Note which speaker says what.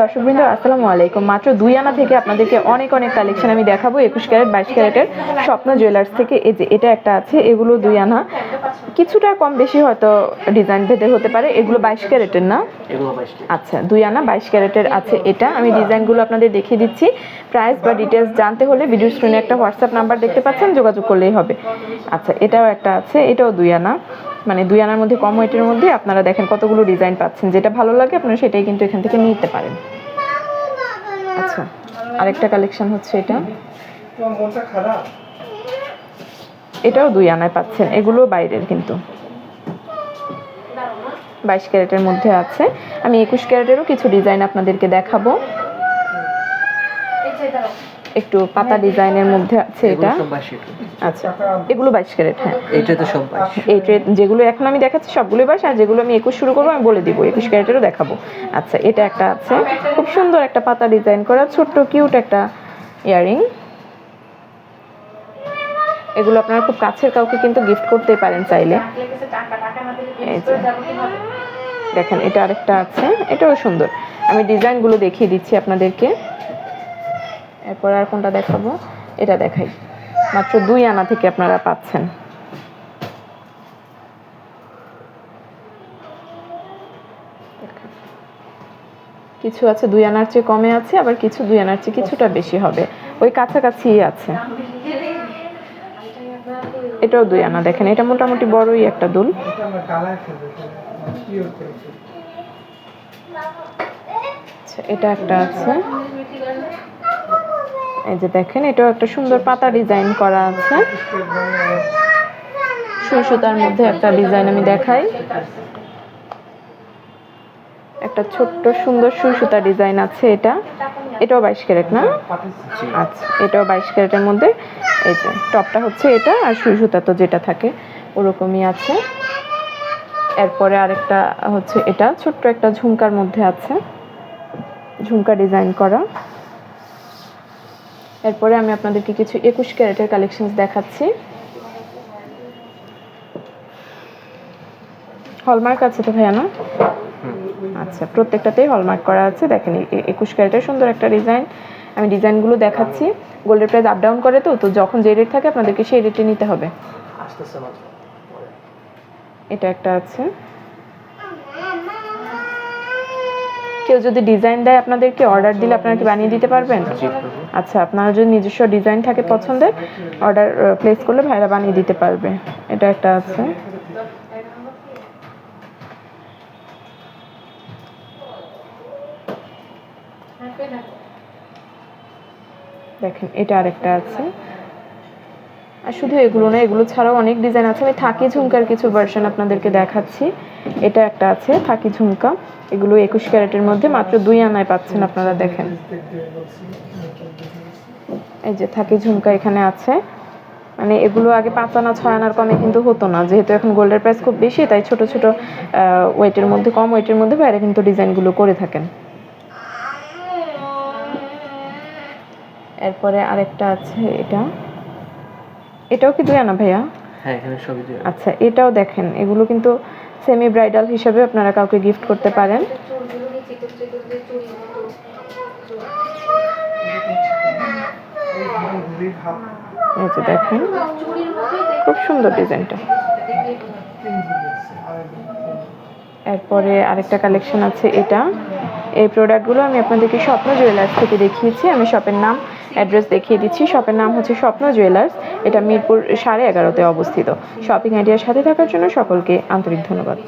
Speaker 1: দর্শকবৃন্দ আসসালামু আলাইকুম। মাত্র দুই আনা থেকে আপনাদেরকে অনেক অনেক কালেকশন আমি দেখাবো একুশ ক্যারেট বাইশ ক্যারেটের স্বপ্ন জুয়েলার্স থেকে। এই যে এটা একটা আছে এগুলো দুই আনা। কিছুটা কম বেশি হয়তো ডিজাইন ভেদে হতে পারে। এগুলো বাইশ ক্যারেটের না? আচ্ছা দুই আনা বাইশ ক্যারেটের আছে এটা। আমি ডিজাইনগুলো আপনাদের দেখিয়ে দিচ্ছি। প্রাইস বা ডিটেলস জানতে হলে ভিডিও স্ক্রিনে একটা হোয়াটসঅ্যাপ নাম্বার দেখতে পাচ্ছেন যোগাযোগ করলেই হবে। আচ্ছা এটাও একটা আছে এটাও দুই আনা। মানে দুই আনার মধ্যে কম ওয়েটের মধ্যে আপনারা দেখেন কতগুলো ডিজাইন পাচ্ছেন। যেটা ভালো লাগে, আপনারা সেটাই কিন্তু এখান থেকে নিতে পারেন। আচ্ছা আরেকটা কালেকশন হচ্ছে এটা। এটাও দুই আনায় পাচ্ছেন, এগুলো বাইরের কিন্তু। বাইশ ক্যারেটের মধ্যে আছে। আমি একুশ ক্যারেটেরও কিছু ডিজাইন আপনাদেরকে দেখাবো। একটু পাতা ডিজাইনের মধ্যে আছে এটা। আচ্ছা এগুলো বাইশ ক্যারেট হ্যাঁ।
Speaker 2: এইটা তো সব বাইশ
Speaker 1: এই ট্রে যেগুলো এখন আমি দেখাচ্ছি সবগুলোই বাইশ আর যেগুলো আমি একুশ শুরু করব আমি বলে দিব একুশ ক্যারেটেরও দেখাবো। আচ্ছা এটা একটা আছে। খুব সুন্দর একটা পাতা ডিজাইন করা ছোট্ট কিউট একটা ইয়ারিং। এগুলো আপনারা খুব কাছের কাউকে কিন্তু গিফট করতে পারেন চাইলে। দেখেন এটা আরেকটা আছে এটাও সুন্দর। আমি ডিজাইনগুলো দেখিয়ে দিচ্ছি আপনাদেরকে। এরপর আর কোনটা দেখাবো? এটা দেখাই। মাত্র দুই আনা থেকে আপনারা পাচ্ছেন। কিছু আছে দুই আনার চেয়ে কমে আছে আবার কিছু দুই আনার চেয়ে কিছুটা বেশি হবে। ওই কাছাকাছি আছে। এটাও দুই আনা দেখেন এটা মোটামুটি বড়ই একটা দুল। আচ্ছা, এটা একটা আছে। এই যে দেখেন, এটাও একটা সুন্দর পাতা ডিজাইন করা আছে। সুতার মধ্যে একটা ডিজাইন আমি দেখাই। একটা ছোট্ট সুন্দর সুতা ডিজাইন আছে এটা। এটাও বাইশ ক্যারেট না? আচ্ছা এটাও বাইশ ক্যারেটের মধ্যে। এই যে, টপটা হচ্ছে এটা আর সুতা তো যেটা থাকে, ওরকমই আছে। এরপরে আরেকটা হচ্ছে এটা, ছোট্ট একটা ঝুমকার মধ্যে আছে। ঝুমকা ডিজাইন করা। এরপরে আমি আপনাদেরকে কিছু একুশ ক্যারেটের কালেকশন দেখাচ্ছি। হলমার্ক আছে তো ভাইয়া না? আচ্ছা প্রত্যেকটাতেই হলমার্ক করা আছে। দেখেন একুশ ক্যারেটের সুন্দর একটা ডিজাইন আমি ডিজাইনগুলো দেখাচ্ছি। গোল্ডের প্রাইস আপ ডাউন করে তো তো যখন যে রেট থাকে আপনাদেরকে সেই রেটে নিতে হবে। এটা একটা আছে। কেউ যদি ডিজাইন দেয় আপনাদেরকে অর্ডার দিলে আপনারা কি বানিয়ে দিতে পারবেন? আচ্ছা আপনার যদি নিজস্ব ডিজাইন থাকে পছন্দের অর্ডার প্লেস করলে ভাইরা বানিয়ে দিতে পারবে। এটা একটা আছে। দেখেন এটা আরেকটা আছে। আর শুধু এগুলো না, এগুলো ছাড়াও অনেক ডিজাইন আছে। আমি থাকি ঝুমকার কিছু ভার্সন আপনাদেরকে দেখাচ্ছি। এটা একটা আছে, থাকি ঝুমকা। এগুলো একুশ ক্যারেটের মধ্যে মাত্র দুই আনায় পাচ্ছেন আপনারা দেখেন। এই যে থাকি ঝুমকা এখানে আছে। মানে এগুলো আগে পাঁচ আনা, ছয় আনার কমে কিন্তু হতো না। যেহেতু এখন গোল্ডের প্রাইস খুব বেশি, তাই ছোট ছোট ওয়েটের মধ্যে, কম ওয়েটের মধ্যে বাইরে কিন্তু ডিজাইনগুলো করে থাকেন। এরপরে আরেকটা আছে এটা। এটাও কি দুই আনা ভাইয়া?
Speaker 2: হ্যাঁ এখানে সবই দুই
Speaker 1: আচ্ছা এটাও দেখেন। এগুলো কিন্তু সেমি ব্রাইডাল হিসাবে আপনারা কাউকে গিফট করতে পারেন। এই যে দেখেন খুব সুন্দর ডিজাইনটা। এরপরে আরেকটা কালেকশন আছে এটা। এই প্রোডাক্টগুলো আমি আপনাদেরকে স্বপ্ন জুয়েলার্স থেকে দেখিয়েছি। আমি শপের নাম অ্যাড্রেস দেখিয়ে দিচ্ছি। শপের নাম হচ্ছে স্বপ্ন জুয়েলার্স এটা মিরপুর সাড়ে এগারোতে অবস্থিত। শপিং আইডিয়ার সাথে থাকার জন্য সকলকে আন্তরিক ধন্যবাদ।